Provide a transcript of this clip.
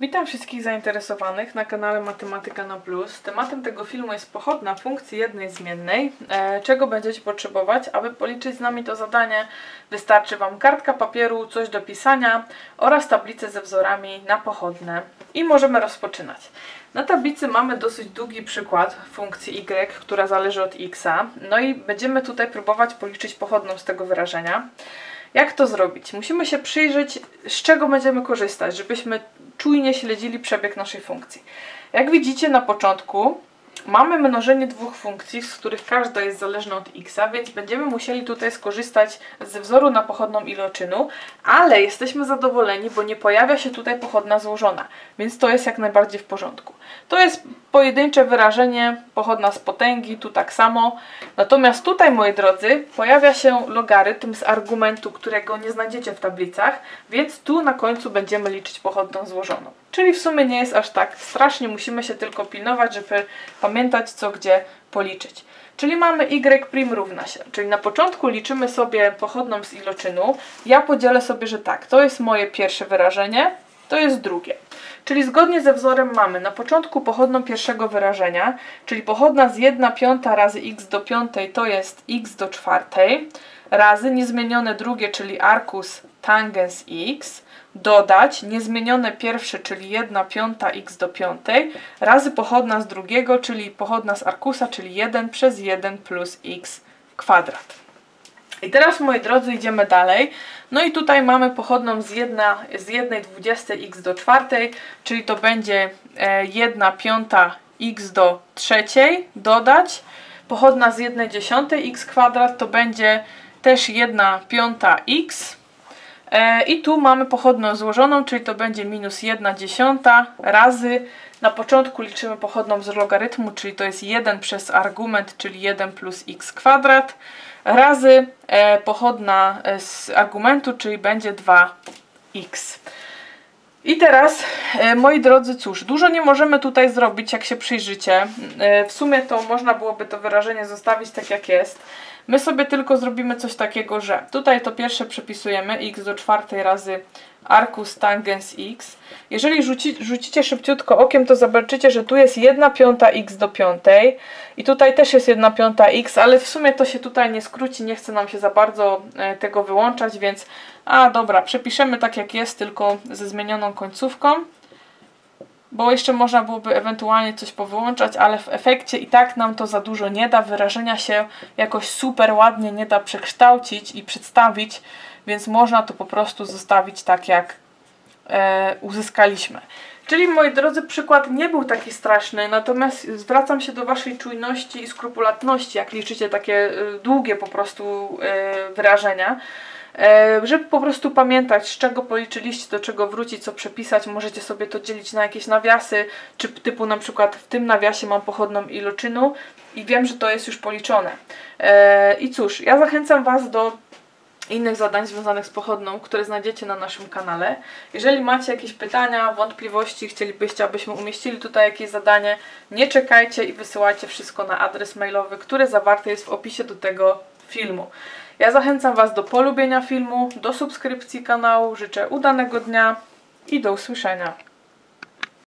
Witam wszystkich zainteresowanych na kanale Matematyka na Plus. Tematem tego filmu jest pochodna funkcji jednej zmiennej. E, czego będziecie potrzebować? Aby policzyć z nami to zadanie wystarczy Wam kartka papieru, coś do pisania oraz tablicę ze wzorami na pochodne. I możemy rozpoczynać. Na tablicy mamy dosyć długi przykład funkcji y, która zależy od x. No i będziemy tutaj próbować policzyć pochodną z tego wyrażenia. Jak to zrobić? Musimy się przyjrzeć, z czego będziemy korzystać, żebyśmy czujnie śledzili przebieg naszej funkcji. Jak widzicie na początku mamy mnożenie dwóch funkcji, z których każda jest zależna od x, więc będziemy musieli tutaj skorzystać ze wzoru na pochodną iloczynu, ale jesteśmy zadowoleni, bo nie pojawia się tutaj pochodna złożona, więc to jest jak najbardziej w porządku. To jest pojedyncze wyrażenie, pochodna z potęgi, tu tak samo. Natomiast tutaj, moi drodzy, pojawia się logarytm z argumentu, którego nie znajdziecie w tablicach, więc tu na końcu będziemy liczyć pochodną złożoną. Czyli w sumie nie jest aż tak strasznie, musimy się tylko pilnować, żeby pamiętać co gdzie policzyć. Czyli mamy y' równa się, czyli na początku liczymy sobie pochodną z iloczynu. Ja podzielę sobie, że tak, to jest moje pierwsze wyrażenie, to jest drugie. Czyli zgodnie ze wzorem mamy na początku pochodną pierwszego wyrażenia, czyli pochodna z 1 piąta razy x do piątej to jest x do czwartej, razy niezmienione drugie, czyli arcus tangens x, dodać niezmienione pierwsze, czyli 1 piąta x do piątej, razy pochodna z drugiego, czyli pochodna z arkusa, czyli 1 przez 1 plus x kwadrat. I teraz, moi drodzy, idziemy dalej. No i tutaj mamy pochodną z 1, z 1 20 x do czwartej, czyli to będzie 1 e, piąta x do trzeciej dodać. Pochodna z 1 dziesiątej x kwadrat to będzie też 1 piąta x. E, I tu mamy pochodną złożoną, czyli to będzie minus 1 dziesiąta razy. Na początku liczymy pochodną z logarytmu, czyli to jest 1 przez argument, czyli 1 plus x kwadrat razy e, pochodna e, z argumentu, czyli będzie 2x. I teraz, moi drodzy, cóż, dużo nie możemy tutaj zrobić, jak się przyjrzycie. W sumie to można byłoby to wyrażenie zostawić tak jak jest. My sobie tylko zrobimy coś takiego, że tutaj to pierwsze przepisujemy x do czwartej razy arcus tangens x. Jeżeli rzuci, rzucicie szybciutko okiem, to zobaczycie, że tu jest 1 piąta x do piątej i tutaj też jest 1 piąta x, ale w sumie to się tutaj nie skróci, nie chce nam się za bardzo e, tego wyłączać, więc a dobra, przepiszemy tak jak jest, tylko ze zmienioną końcówką bo jeszcze można byłoby ewentualnie coś powyłączać, ale w efekcie i tak nam to za dużo nie da, wyrażenia się jakoś super ładnie nie da przekształcić i przedstawić, więc można to po prostu zostawić tak jak e, uzyskaliśmy. Czyli moi drodzy, przykład nie był taki straszny, natomiast zwracam się do Waszej czujności i skrupulatności, jak liczycie takie e, długie po prostu e, wyrażenia. E, żeby po prostu pamiętać, z czego policzyliście, do czego wrócić, co przepisać, możecie sobie to dzielić na jakieś nawiasy, czy typu na przykład w tym nawiasie mam pochodną iloczynu i wiem, że to jest już policzone. E, I cóż, ja zachęcam Was do innych zadań związanych z pochodną, które znajdziecie na naszym kanale. Jeżeli macie jakieś pytania, wątpliwości, chcielibyście, abyśmy umieścili tutaj jakieś zadanie, nie czekajcie i wysyłajcie wszystko na adres mailowy, który zawarty jest w opisie do tego filmu. Ja zachęcam Was do polubienia filmu, do subskrypcji kanału, życzę udanego dnia i do usłyszenia.